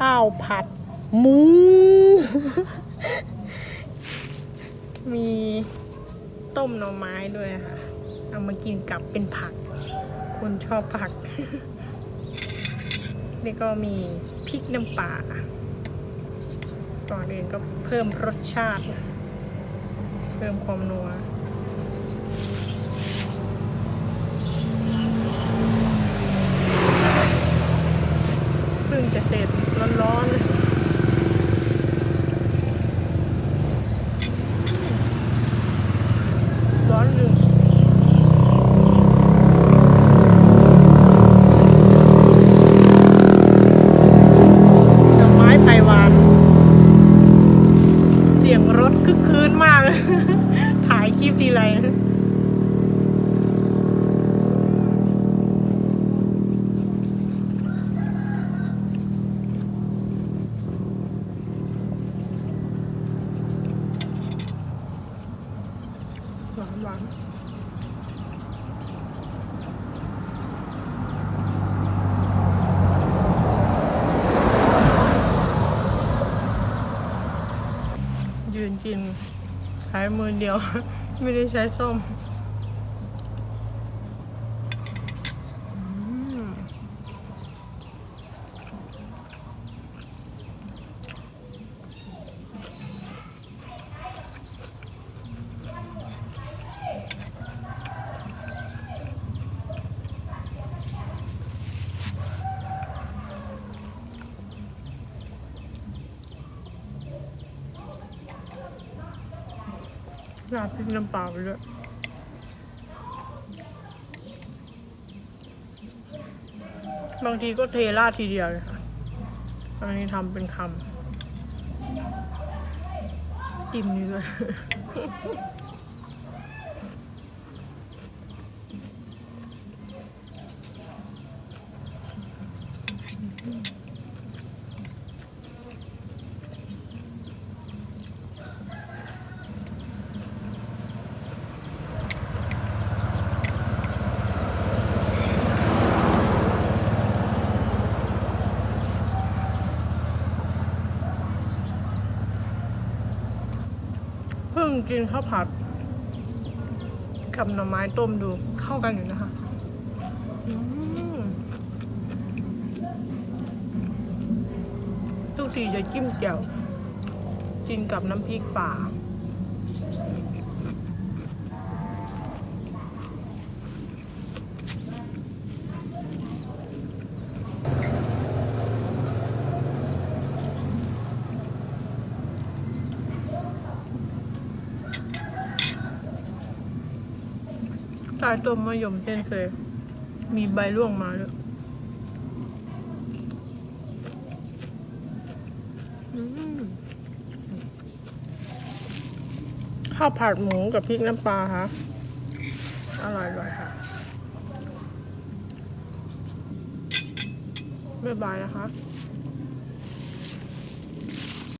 ข้าวผัดหมู มีต้มหน่อไม้ด้วยค่ะ เอามากินกับเป็นผัก คนชอบผักนี่ก็มีพริกน้ำปลาก่อนอื่นก็เพิ่มรสชาติ เพิ่มความนัว หวานหวานยืนกินใช้มือเดียว ไม่ได้ใช้ส้ม ราดพริกน้ำปลาไปด้วยบางทีก็เทราดทีเดียวเลยค่ะอันนี้ทำเป็นคำจิ้มนี่ด้วยเพิ่ กินข้าวผัด กับหน่อไม้ต้มดูเข้ากันอยู่นะคะทุกทีจะจิ้มแจ่วกินกับน้ำพริกป่า ใต้ต้มมะยมเช่นเคย มีใบร่วงมาด้วยอืมข้าวผัดหมูกับพริกน้ำปลาค่ะ อร่อยๆค่ะ บ๊ายบายนะคะ